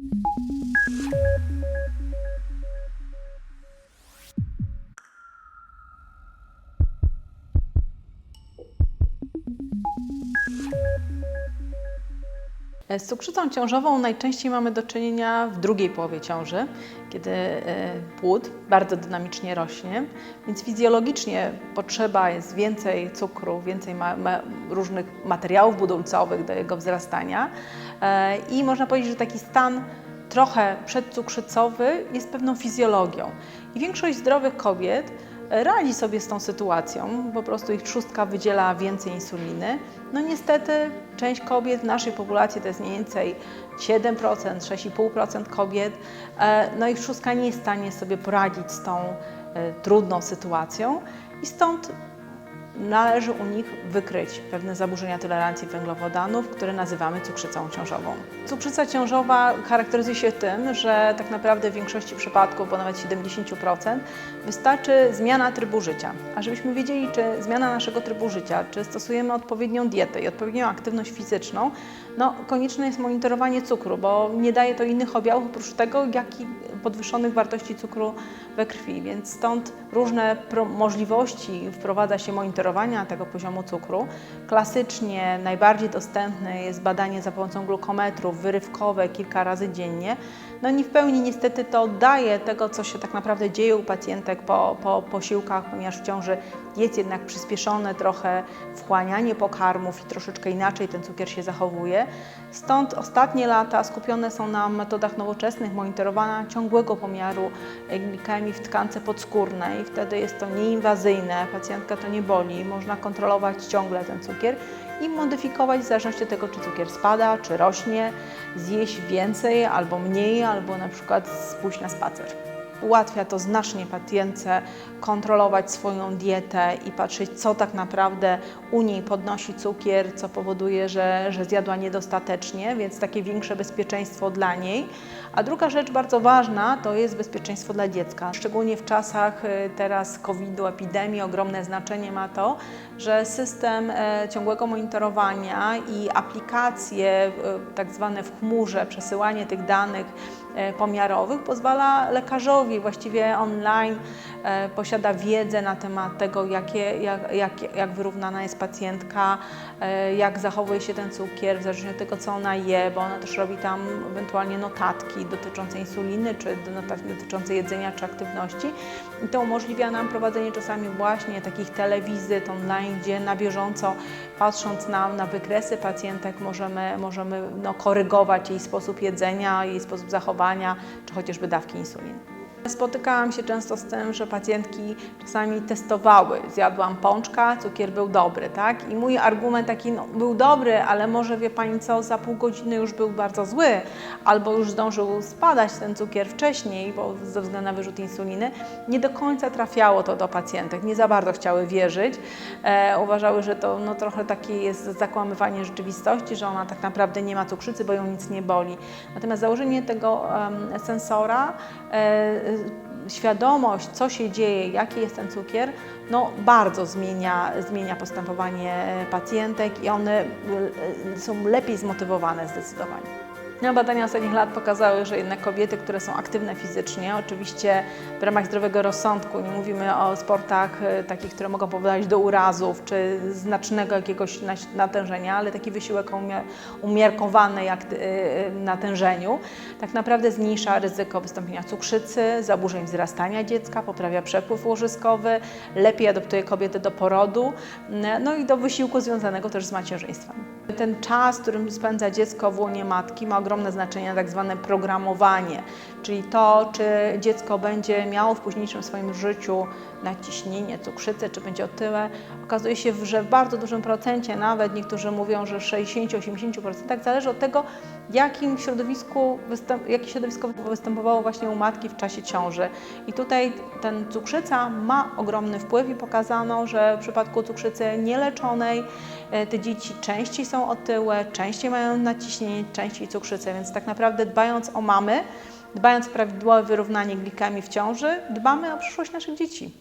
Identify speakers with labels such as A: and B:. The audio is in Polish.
A: you Z cukrzycą ciążową najczęściej mamy do czynienia w drugiej połowie ciąży, kiedy e, płód bardzo dynamicznie rośnie, więc fizjologicznie potrzeba jest więcej cukru, więcej ma, ma, różnych materiałów budulcowych do jego wzrastania E, i można powiedzieć, że taki stan trochę przedcukrzycowy jest pewną fizjologią. I większość zdrowych kobiet radzi sobie z tą sytuacją, po prostu ich trzustka wydziela więcej insuliny. No niestety część kobiet w naszej populacji to jest mniej więcej 7%, 6,5% kobiet, e, no ich trzustka nie jest w stanie sobie poradzić z tą e, trudną sytuacją. I stąd należy u nich wykryć pewne zaburzenia tolerancji węglowodanów, które nazywamy cukrzycą ciążową. Cukrzyca ciążowa charakteryzuje się tym, że tak naprawdę w większości przypadków, bo nawet 70%, wystarczy zmiana trybu życia. A żebyśmy wiedzieli, czy zmiana naszego trybu życia, czy stosujemy odpowiednią dietę i odpowiednią aktywność fizyczną, no konieczne jest monitorowanie cukru, bo nie daje to innych objawów oprócz tego, jak i podwyższonych wartości cukru we krwi, więc stąd różne możliwości wprowadza się monitorowania tego poziomu cukru. Klasycznie najbardziej dostępne jest badanie za pomocą glukometrów wyrywkowe kilka razy dziennie. No nie w pełni niestety to daje tego, co się tak naprawdę dzieje u pacjentek po, po posiłkach, ponieważ w ciąży jest jednak przyspieszone trochę wchłanianie pokarmów i troszeczkę inaczej ten cukier się zachowuje. Stąd ostatnie lata skupione są na metodach nowoczesnych monitorowania ciągłego pomiaru glikemii w tkance podskórnej. Wtedy jest to nieinwazyjne, pacjentka to nie boli, można kontrolować ciągle ten cukier i modyfikować w zależności od tego, czy cukier spada, czy rośnie, zjeść więcej albo mniej, albo na przykład pójść na spacer. Ułatwia to znacznie pacjentce kontrolować swoją dietę i patrzeć, co tak naprawdę u niej podnosi cukier, co powoduje, że, że zjadła niedostatecznie, więc takie większe bezpieczeństwo dla niej. A druga rzecz bardzo ważna to jest bezpieczeństwo dla dziecka. Szczególnie w czasach y, teraz COVID-u, epidemii, ogromne znaczenie ma to, że system e, ciągłego monitorowania i aplikacje e, tak zwane w chmurze, przesyłanie tych danych e, pomiarowych pozwala lekarzowi właściwie online e, posiada wiedzę na temat tego, jakie, jak, jak, jak wyrównana jest pacjentka, e, jak zachowuje się ten cukier, w zależności od tego, co ona je, bo ona też robi tam ewentualnie notatki dotyczące insuliny, czy notatki dotyczące jedzenia, czy aktywności. I to umożliwia nam prowadzenie czasami właśnie takich telewizyt online, gdzie na bieżąco, patrząc na, na wykresy pacjentek, możemy, możemy no, korygować jej sposób jedzenia, jej sposób zachowania, czy chociażby dawki insuliny. Spotykałam się często z tym, że pacjentki czasami testowały. Zjadłam pączka, cukier był dobry, tak? I mój argument taki, no, był dobry, ale może wie Pani co, za pół godziny już był bardzo zły, albo już zdążył spadać ten cukier wcześniej, bo ze względu na wyrzut insuliny. Nie do końca trafiało to do pacjentek, nie za bardzo chciały wierzyć. E, uważały, że to no, trochę takie jest zakłamywanie rzeczywistości, że ona tak naprawdę nie ma cukrzycy, bo ją nic nie boli. Natomiast założenie tego em, sensora e, świadomość, co się dzieje, jaki jest ten cukier, no bardzo zmienia, zmienia postępowanie pacjentek i one e, są lepiej zmotywowane zdecydowanie. Badania ostatnich lat pokazały, że jednak kobiety, które są aktywne fizycznie, oczywiście w ramach zdrowego rozsądku, nie mówimy o sportach e, takich, które mogą powodować do urazów czy znacznego jakiegoś natężenia, ale taki wysiłek o umia- umiarkowanej akty- e, natężeniu tak naprawdę zmniejsza ryzyko wystąpienia cukrzycy, zaburzeń wzrastania dziecka, poprawia przepływ łożyskowy, lepiej adoptuje kobiety do porodu, no i do wysiłku związanego też z macierzyństwem. Ten czas, którym spędza dziecko w łonie matki ma ogromne znaczenie, tak zwane programowanie, czyli to, czy dziecko będzie miało w późniejszym swoim życiu naciśnienie, cukrzycę, czy będzie otyłe. Okazuje się, że w bardzo dużym procencie, nawet niektórzy mówią, że 60-80%, zależy od tego, jakim środowisku, jakie środowisko występowało właśnie u matki w czasie ciąży. I tutaj ten cukrzyca ma ogromny wpływ i pokazano, że w przypadku cukrzycy nieleczonej e, te dzieci częściej są otyłe, częściej mają naciśnienie, częściej cukrzycę, więc tak naprawdę dbając o mamy, dbając o prawidłowe wyrównanie glikemii w ciąży, dbamy o przyszłość naszych dzieci.